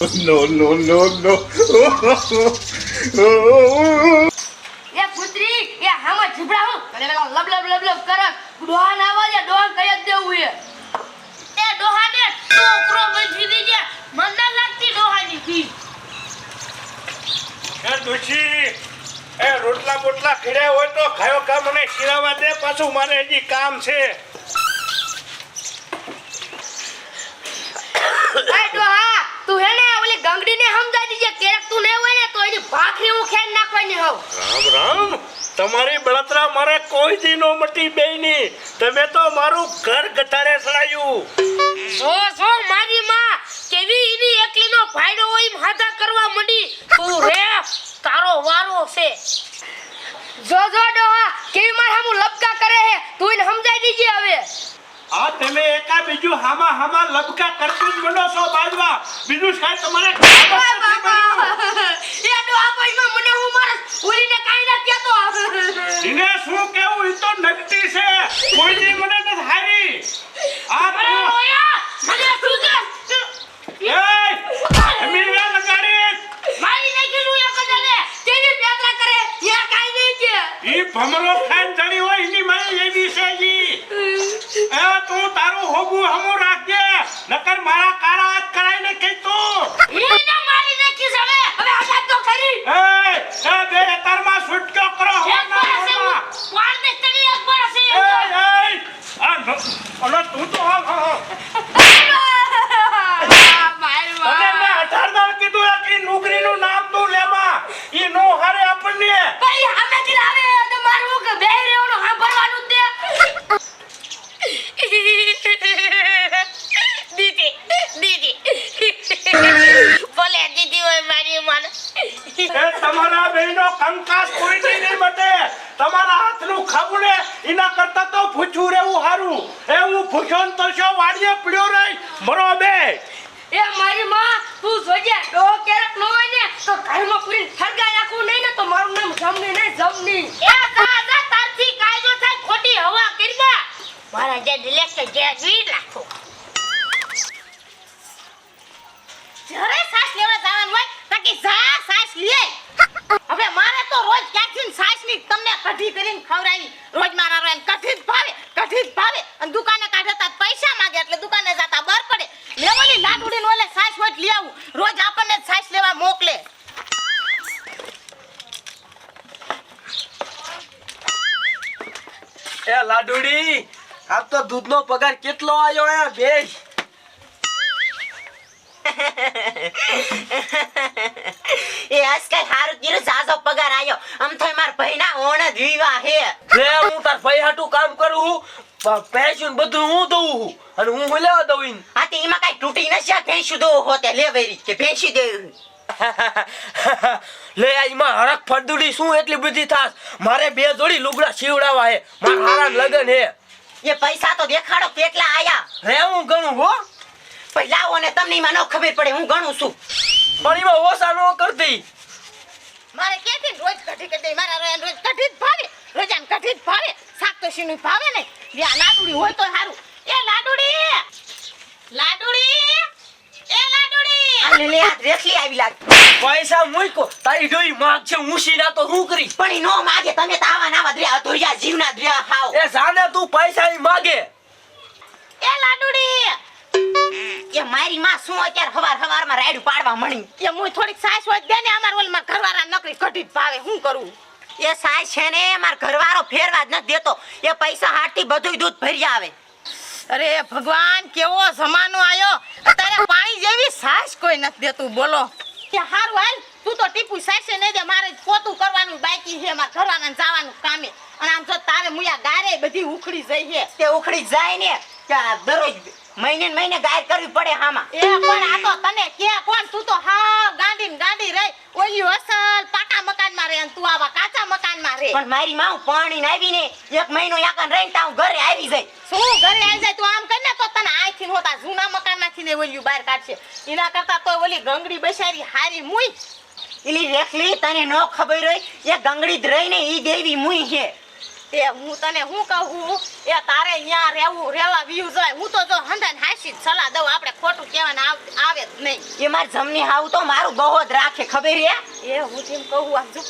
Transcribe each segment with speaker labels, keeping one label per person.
Speaker 1: No, no, no, no.
Speaker 2: એ પુત્રી એ હામાં ઝીબડા હું. અને પેલા લબ લબ લબ લબ કરે. ડોહા ના વાજે ડોહા કઈ જ દેવું એ. એ ડોહા ને છોકરો બચી દીજે મન ના લાગતી ડોહાની ફી
Speaker 3: એ ડોશી એ રોટલા બોટલા ખીડ્યા હોય તો ખાયો ખા મને ખીરાવા દે. પાછું મારે હજી કામ છે
Speaker 2: એ ડોહા તું હે ને ને સમજાઈ દીજે કેરક તું ને હોય ને તો એની ભાખરી હું ખેન નાખવાની હોવ
Speaker 3: રામ રામ. તમારી બળતરા મારે કોઈ દી નો મટી બેયની. તમે તો મારું ઘર ગટારે સડાયું
Speaker 2: જો જો મારી માં કેવી એની એકલીનો ફાયદો હોય એમ હાથા કરવા મંડી. તું રે તારો વારો છે. જો જો ડોહા કેવી માર હામું લપકા કરે હે? તું એને સમજાઈ દીજે હવે.
Speaker 3: આ તમે એકા બીજું હામા હામા લબકા કરતું જ બનો છો બાજવા. બીજું સાહેબ તમારે
Speaker 2: એ
Speaker 3: એને શું કેવું? ઈ તો છે. કોઈ મને નથી હારી. આ
Speaker 2: અરે
Speaker 3: તું
Speaker 2: મને શું કે
Speaker 3: એ અમીરા લગાડી
Speaker 2: મારી નાખી એક જણે કેવી પેદરા કરે યા કાઈ નહીં કે.
Speaker 3: ઈ ભમરો ચડી હોય એની મારી એવી છે જી એ તું તારું હોગું હમું રાખજે. નકર મારા કાળા હાથ કરાઈને કહી તું.
Speaker 2: મારી હવે હવે આઝાદ તો ખરી
Speaker 3: એ એ બે તારમાં છૂટક્યો કરો હોના હોના.
Speaker 2: વાળ દે તને એક પાસે
Speaker 3: એ એ આ ન- તું તો હાલ હાલ હાલ. તને મેં અઢાર દાડ કીધું એક ઈ નુગરીનું નામ તું લેવા ઈ નો હારે આપણને
Speaker 2: ભાઈ અમે કિલાવે તો મારું કે બે રેવનો સાંભળવાનું જ દે દીદી દીદી ભલે દીદી હોય મારી માને
Speaker 3: એ તમારા બેયનો કંકાસ કોઈ નહીં બટે. તમારા હાથનું ખાવું ને એના કરતા તો ભૂખ્યું રહેવું સારું એ હું ભૂખ્યો ને તો શું વાડીએ પીડ્યો રહી? મરો બે.
Speaker 2: એ મારી માં તું જોજે ડો કેરક નો હોય ને તો ઘરમાં પૂરી ઠરગાઈ નાખું નહીં ને તો મારું નામ જમની નહીં જમની. એ દાદા તારથી કાયદો થાય ખોટી હવા કરી મારા જે ડિલેક્ટ જે વી રાખો જ્યારે સાસ લેવા જવાનું હોય તાકી જા સાસ લે હવે મારે તો રોજ ક્યાંથી ને સાસની તમને કઢી કરીને ખવડાવી રોજ મારા રોજ કઢી જ ભાવે કઢી જ ભાવે અને દુકાને કાઢે તા પૈસા માંગે એટલે દુકાને જતા બર પડે લેવાની લાડુડી નો લે સાસ હોય લઈ આવું રોજ આપણને જ સાસ લેવા મોકલે
Speaker 4: એ લાડુડી આપ તો દૂધનો પગાર કેટલો આવ્યો હે બે
Speaker 5: એ આજકાલ હારું કીધું ઝાઝો પગાર આયો. આમ થાય માર ભાઈના ઓણ જ વિવાહ હે.
Speaker 4: રે હું તાર ભાઈ હાટું કામ કરું હું બધું હું દઉં હું અને હું હું લેવા દઉં ઈન.
Speaker 5: તે એમાં કાંઈ તૂટી ન છે ભેંસું દો હોતે લે વેરી કે ભેંસી દે.
Speaker 4: લે આ ઈમાં હરખ ફરદુડી શું એટલી બધી થાસ મારે બે જોડી લુગડા સીવડાવા હે. મારા હારા લગન હે.
Speaker 5: એ પૈસા તો દેખાડો કેટલા આયા.
Speaker 4: રે હું ગણું હો.
Speaker 5: પહેલા આવો ને તમને એમાં ન ખબર પડે હું ગણું છું.
Speaker 4: પણ એમાં ઓછા નો કરતી.
Speaker 2: મારે ક્યાંથી રોજ કઢી કરી મારા રોજ રોજ કઢી જ ભાવે? રોજાન કઢી જ ભાવે? શાક તો શીનું ભાવે ને બે લાડુડી હોય તો સારું એ લાડુડી! લાડુડી!
Speaker 5: આ લે લે આ રેખલી આવી લાગ.
Speaker 4: પૈસા મૂકો તારી ડોઈ માગ છે ઊંસી ના તો હું કરી?
Speaker 5: પણ ઈ નો માગે તમે તો આવા નાવા દ્ર્યા અધોરિયા જીવના દ્રિયા ખાવ
Speaker 4: એ જાને તું પૈસા ઈ માગે.
Speaker 2: એ લાડુડી!
Speaker 5: એ મારી માં શું અત્યારે હવારમાં રાયડું પાડવા મણી
Speaker 2: એ હું થોડીક સાસ હોય દે ને અમાર ઓલમાં ઘરવાળા નકરી કઢી જ ભાવે હું કરું?
Speaker 5: એ સાય છે ને માર ઘરવાળો ફેરવા જ નથી દેતો. એ પૈસા હાટી બધુંય દૂધ ભરી આવે.
Speaker 2: અરે ભગવાન કેવો જમાનો આવ્યો અત્યારે પાણી જેવી સાસ કોઈ નથી દેતું બોલો. કે હારું હાલ તું તો ટીપુ સાસે નહીં દે મારે પોતું કરવાનું બાકી છે મારે ઘરવાના જવાનું કામે. અને આમ જો તારે મુયા ગારે બધી ઉખડી જઈ છે.
Speaker 5: તે ઉખડી જાય ને દરરોજ મહિને મહિને ગાયર કરવી પડે હામાં.
Speaker 2: એ પણ આ તો તને કે કોણ તું તો હા ગાંડી ને ગાંડી રહી ઓલી અસલ પાકા મકાનમાં રહે અને તું આવા કાચા રહે
Speaker 5: પણ મારી માં પાણી નાવી ને એક મહિનો યાકન રહીને તા હું ઘરે આવી જાય
Speaker 2: શું ઘરે આવી જાય તું આમ કરીને તો તને આયથી હોતા. જૂના મકાનમાંથી ને ઓલી બહાર કાઢશે. એના કરતા તો ઓલી ગંગડી બેસારી હારી મુઈ.
Speaker 5: એલી રેખલી તને ન ખબર હોય એ ગંગડી જ રહી ને ઈ દેવી મુઈ છે.
Speaker 2: તે હું તને શું કહું? એ તારે અહીંયા રહેવું રહેવા વ્યૂ જોઈએ હું તો જો હંધન હાસી સલાહ દઉં. આપણે ખોટું કહેવાના આવે જ નહીં.
Speaker 5: એ માર જમની હાવ તો મારું બહુ જ રાખે ખબર હે?
Speaker 2: એ હું તેમ કહું આમ જો.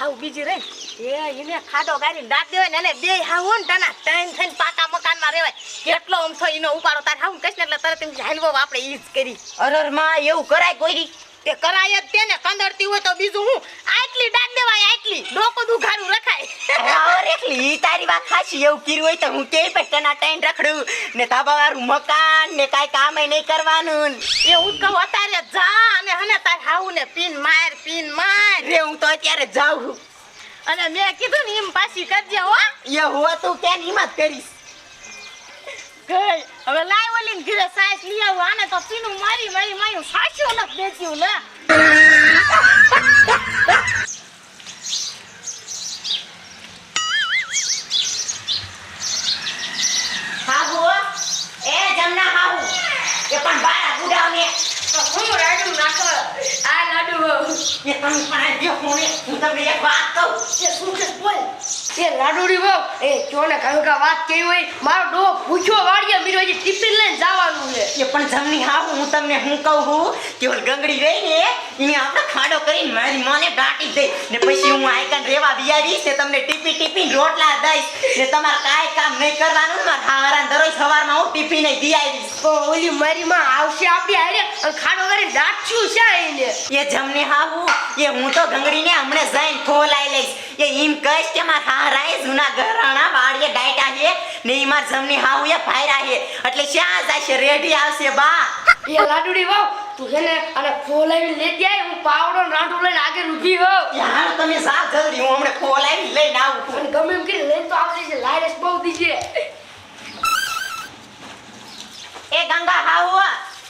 Speaker 2: હાવ બીજી રહી. એ એને ખાડો ગાડી દાંત દેવાય ને એને બે હાવ ને તના ટાઈમ થઈને પાકા મકાનમાં રહેવાય. કેટલો આમ થયો એનો ઉપાડો. તારે હાવ કહીશ ને એટલે તરત એમ હાલવો આપણે ઈ જ કરી.
Speaker 5: અરરમાં એવું કરાય કોઈ
Speaker 2: તે કરાય જ તેને કંદરતી હોય તો બીજું હું? આટલી દાંત દેવાય આટલી. ડોકો દુખારું રખાય.
Speaker 5: ઓર એકલી તારી વાત ખાસી એવું કર્યું હોય તો હું કે પૈસાના ટાઈમ રખડું. ને તાબા વાળું મકાન ને કાંઈ કામ નહીં કરવાનું.
Speaker 2: એ હું કહું અત્યારે જા અને હને તાર હાવ ને પીન માર પીન માર.
Speaker 5: રે હું તો અત્યારે જાઉં
Speaker 2: અને મેં કીધું ને એમ પાછી કરજે હો.
Speaker 5: એ હો તું કે હિંમત કરીશ.
Speaker 2: ગઈ. હવે લાય ઓલી ને ઘરે સાસ લઈ આવું. આને તો પીનું મારી મારી મારી. સાચું નથી બેચ્યું ને
Speaker 5: હાહુ એ જમના હાહુ એ પણ બારા ગુડાવને
Speaker 2: હું રાડું નાખો આ લાડુ
Speaker 5: એ તમે પણ આ જો હું હું તમને એક વાત કહું
Speaker 2: એ શું છે બોલ
Speaker 1: એ લાડુડી બહુ એ ચોને કંકા વાત કેવી હોય? મારો ડો પૂછો વાડીએ મીરો હજી ટિફિન લઈને જવાનું છે.
Speaker 5: એ પણ જમની હા હું તમને હું કહું છું? કે ઓલ ગંગડી રહી ને એને આપણે ખાડો કરીને મારી માને દાટી દઈ ને પછી હું આઈકન રેવા બિયાવીશ ને તમને ટીપી ટીપી રોટલા દઈશ. ને તમારે કાંઈ કામ નહીં કરવાનું મારા હારા દરરોજ સવારમાં હું ને દી આવીશ
Speaker 1: ઓલી મારી માં આવશે આપી હારે ખાડો ખાડો કરીને દાટશું છે એને?
Speaker 5: એ જમની હા હું એ હું તો ગંગડીને હમણે જઈને ખોલાઈ લઈશ. એ એમ કહીશ કે મારા હારાએ જૂના ઘરાણા વાડીએ ડાયટા છે ને ઈ માર જમની હાહુ એ ભાયરા છે. એટલે શ્યાં જશે? રેડી આવશે બા.
Speaker 1: એ લાડુડી વાવ તું છે ને અને ફોલાવી લેતી આય હું પાવડો ને લઈને આગળ ઊભી હો.
Speaker 5: યાર તમે સા જલ્દી હું હમણે ખોલાવી લઈને આવું
Speaker 1: પણ ગમે એમ કરી લઈને તો આવતી છે લાયરસ બહુ દીજે.
Speaker 5: એ ગંગા હાહુ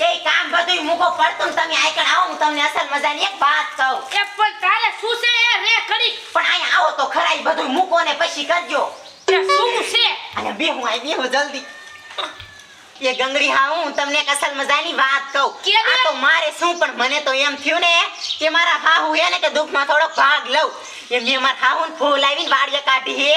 Speaker 5: એ કામ બધું મૂકો પડતું ને તમે આઈકણ આવો હું તમને અસલ મજાની એક વાત કહું.
Speaker 1: એ પણ તારે શું છે? એ રે ખડી.
Speaker 5: પણ અહીંયા આવો તો ખરા બધું મૂકો ને પછી કરજો.
Speaker 1: એ શું છે?
Speaker 5: અને બે હું આઈ બેહો જલ્દી. એ ગંગડી હા હું તમને એક અસલ મજાની વાત કહું. આ તો મારે શું પણ મને તો એમ થયું ને કે મારા ભાહુ એને કે દુઃખમાં થોડો ભાગ લઉં. એ મેં મારા હાહુ ને વાડીએ કાઢી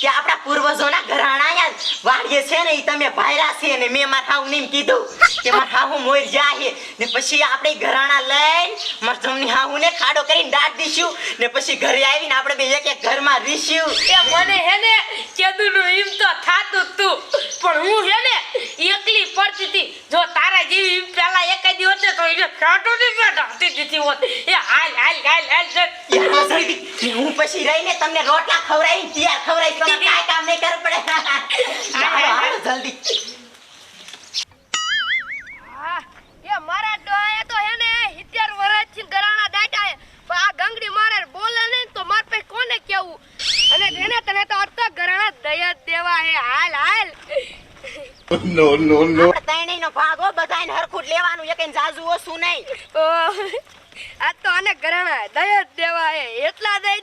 Speaker 5: કે આપણા પૂર્વજોના ઘરાણા વાડીએ છે ને એ તમે ભાયરા છે ને મેં મારા હાહુ ને કીધું કે મારા હાહુ મોર જાય ને પછી આપણે ઘરાણા લઈને મારા જમની હાહુ ને ખાડો કરીને દાટ દીશું. ને પછી ઘરે આવીને આપણે બે એક એક ઘરમાં રીશું.
Speaker 1: એ મને હે ને કેદુનું એમ તો થાતું તું. પણ હું હે ને એકલી પડતી જો તારા જેવી પેલા એકાદી હોતે તો એને કાંટો ની મેં ઢાંકી દીધી હોત. એ હાલ હાલ હાલ હાલ હાલ.
Speaker 5: યાર, જલ્દી. ને પછી રહીને તમને રોટલા ખવડાવી તૈયાર ખવડાવી તમે કાંઈ કામ નહીં કરવું પડે. હાલો, હાલો, જલ્દી.
Speaker 1: એ મારા ડોહાએ તો હે ને 70 વર્ષથી ગરાણા દાટા હે પણ આ ગંગડી મારે બોલે નહીં તો માર પે કોને કેવું? અને એને તને તો અર્થ ગરાણા દયા દેવા હે. હાલ હાલ.
Speaker 6: No, no, no.
Speaker 5: આપણે ત્રણેયનો ભાગ હો, બધાયને હરખું લેવાનું એક જાજુ ઓછું નહીં.
Speaker 1: આ તો આને ગરાણા દયા દેવા હે. એટલા દઈ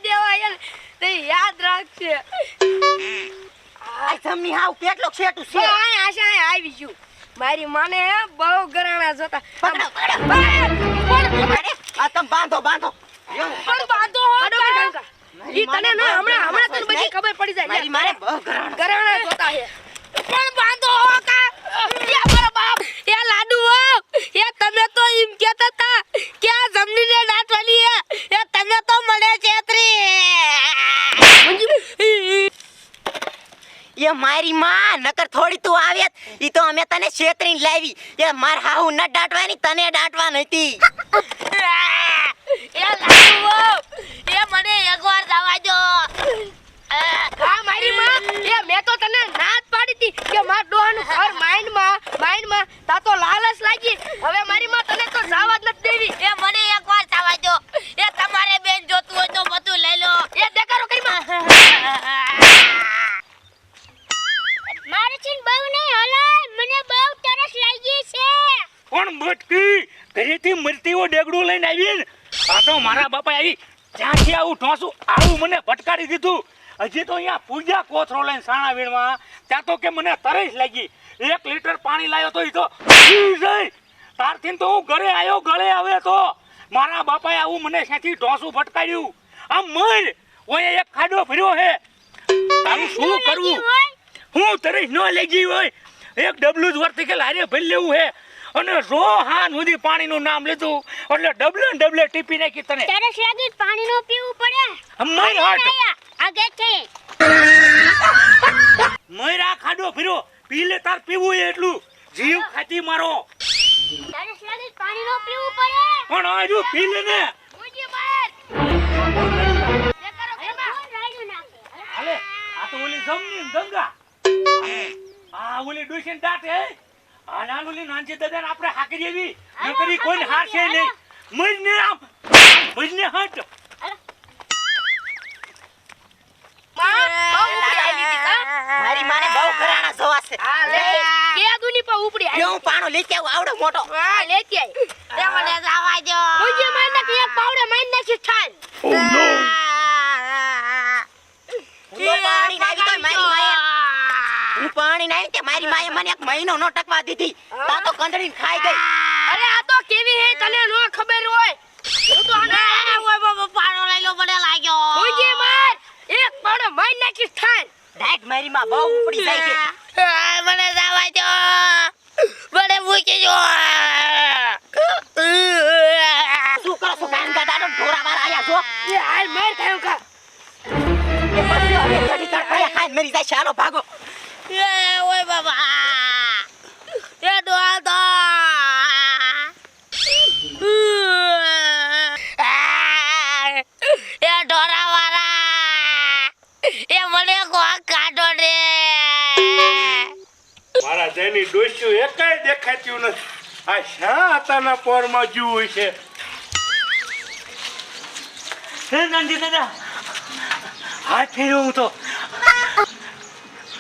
Speaker 5: આ જમની હાવ કેટલો છેટું છે.
Speaker 1: આય આશા આય આવી ગયું. મારી માને બહુ ગરાણા જોતા.
Speaker 5: પકડો, પકડો.
Speaker 1: પણ
Speaker 5: આ તમ બાંધો બાંધો. લ્યો.
Speaker 1: બાંધો હો ઈ તને ના હમણા હમણા તને બધી ખબર પડી જાય.
Speaker 5: મારી મારે બહુ ગરાણા
Speaker 1: ગરાણા જોતા હે પણ બાંધો હો કા યા મારો બાપ. એ લાડુ હો એ તમે તો એમ કહેતા હતા કે આ જમણીને નાટવાની હે એ તમે તો મને છેતરી
Speaker 5: એ મારી માં નકર થોડી તું આવ્યત ઈ તો અમે તને છેતરીને લાવી. એ માર હાહુ ન ડાટવાની તને દાટવા નથી
Speaker 1: એ લાવો એ મને એકવાર જવા દો. હા મારી માં. એ મેં તો તને ના જ પાડી હતી કે માર ડોહાનું ઘર માઇન્ડમાં માઇન્ડમાં તા તો લાલચ લાગી. હવે મારી માં તને તો જવા જ નથી દેવી
Speaker 2: એ મને એકવાર જવા દો એ તમારે બેન જોતું હોય તો બધું લઈ લો
Speaker 1: એ દેખાડો કરી માં
Speaker 2: મારે છીન બહુ નહીં હલાય મને બહુ તરસ લાગી છે
Speaker 3: પણ બટકી ઘરેથી મરતીઓ ડેગડું લઈને આવી ને આ તો મારા બાપા આવી જ્યાંથી આવું ઠોસું આવું મને ભટકારી દીધું હજી તો અહીંયા પૂજા કોથરો લઈને સાણા વીણવા. ત્યાં તો કે મને તરસ લાગી. એક લીટર પાણી લાવ્યો તો એ તો તારથી તો હું ઘરે આવ્યો ગળે આવે તો. મારા બાપાએ આવું મને ત્યાંથી ઢોસું ભટકાડ્યું? આમ મર.
Speaker 7: ઓય એક ખાડો ફર્યો હે. તારું શું કરવું? હું તરસ ન લેગી હોય. એક ડબલું જ વર્ટિકલ હારે ભરી લેવું હે. અને રો હાન સુધી પાણીનું નામ લીધું. એટલે ડબલે ડબલે ટીપી નાખી તને.
Speaker 8: તરસ લાગી પાણી નો પીવું પડે.
Speaker 7: મય હાટ
Speaker 8: આગે છે
Speaker 7: મયરા ખાડો ભર્યો. પી લે તાર પીવું એટલું. જીવ ખાતી મારો.
Speaker 8: તારે લાગી પાણી નો પીવું પડે?
Speaker 7: પણ આજુ પી લે ને.
Speaker 1: મુજી માર
Speaker 7: હાલે આ તો ઓલી જમની દંગા ગંગા. આ ઓલી ડુસીન દાંત હે. આ નાલ ઓલી નાનજી દાદાને આપણે હાકી દેવી નકરી કોઈ હારશે નહીં. મજને આમ. મજને
Speaker 1: હટમાં બહુ ઉપડી આવી હતી કા
Speaker 5: મારી માને બહુ ઘરાણા જોવા છે.
Speaker 1: લે. કે દુની પર ઉપડી આવી?
Speaker 5: હું પાણો લઈ કે આવું આવડો મોટો.
Speaker 1: હા લેતી આવી.
Speaker 9: તે મને જવા દો
Speaker 1: મુજે માર નાખી એક પાવડે માર નાખી ઠાલ
Speaker 5: હું તો પાણી નાખી તોય મારી માએ હું પાણી નાખી તે મારી માએ મને એક મહિનો નો ટકવા દીધી. તા તો કંદડી ખાઈ ગઈ.
Speaker 1: અરે આ તો કેવી હે તને નો ખબર હોય. હું તો આને
Speaker 9: ઓય બાબા પાડો લઈ લો મને લાગ્યો.
Speaker 1: મુજી માર એક પાવડે માર નાખી
Speaker 5: ડાયટ મારી માં બહુ ઉપડી જાય છે.
Speaker 9: મને જવા દો. મને મૂકી દો.
Speaker 5: શું કરો છો ઢોરા આયા જો
Speaker 1: એ હાલ માર ખાયો કા.
Speaker 5: એ પછી હવે ચડી ચડકાયા ખાઈ મરી જાય છે. ભાગો
Speaker 9: એ ઓય બાબા એ ડોલ દો એ ઢોરાવાળા એ મને કોક કાઢો રે
Speaker 7: જેની ડોસ્યું એકાય દેખાતું નથી. આ શા આતાના પોરમાં જીવું છે? હે નાનજી દાદા હાથ ફેર્યો હું તો.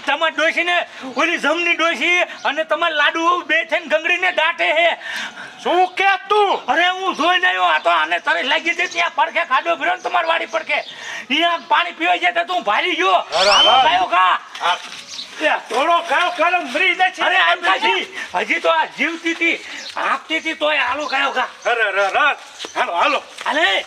Speaker 7: તમાર ડોશીને ઓલી જમની ડોશી અને તમાર લાડુ બે થઈને ગંગડીને દાટે હે. શું કે તું? અરે હું જોઈને આવ્યો આ તો આને તરસ લાગી હતી ત્યાં પડખે ખાડો ભર્યો ને તમાર વાડી પડખે. અહીંયા પાણી પીવાય જાય તો તું ભારી ગયો. થોડો ગાયો ખાલો મરી જાય છે? અરે આમ હજી તો આ જીવતી હતી આપતી હતી તોય હાલો કયો કા? અરે ર હાલો હાલો. હાલે!